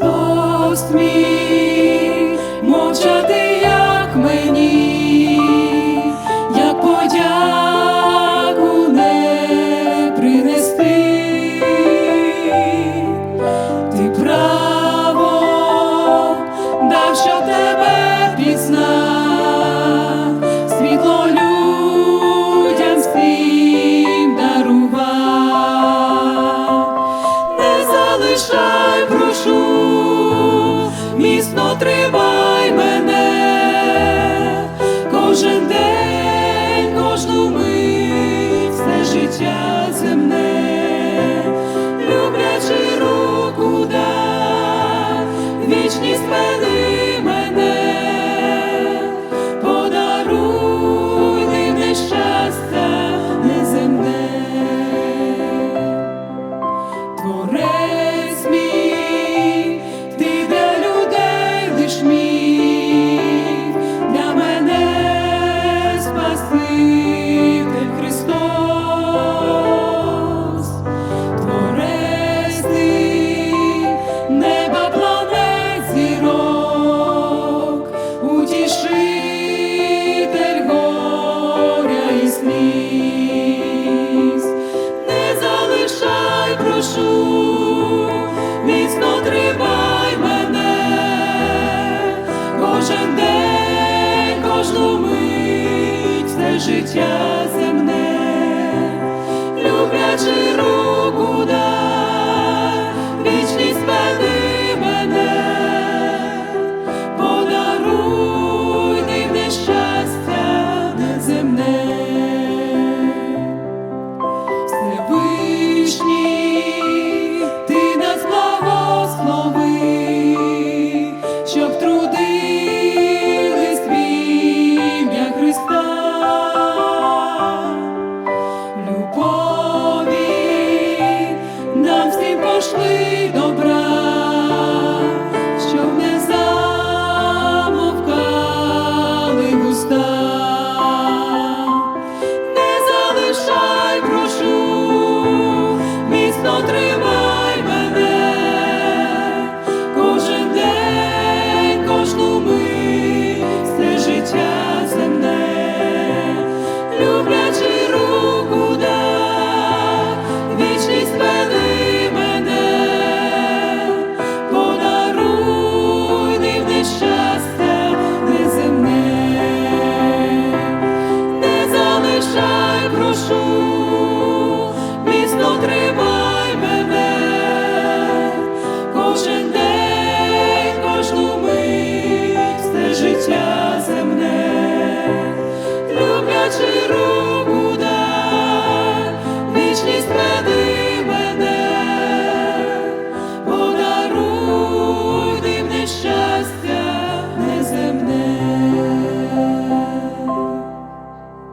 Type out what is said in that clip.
пост мій, мовчати, як мені, як подяку не принести, ти право дав, що тебе пізнав, світло людям дарував, не залишай, життя.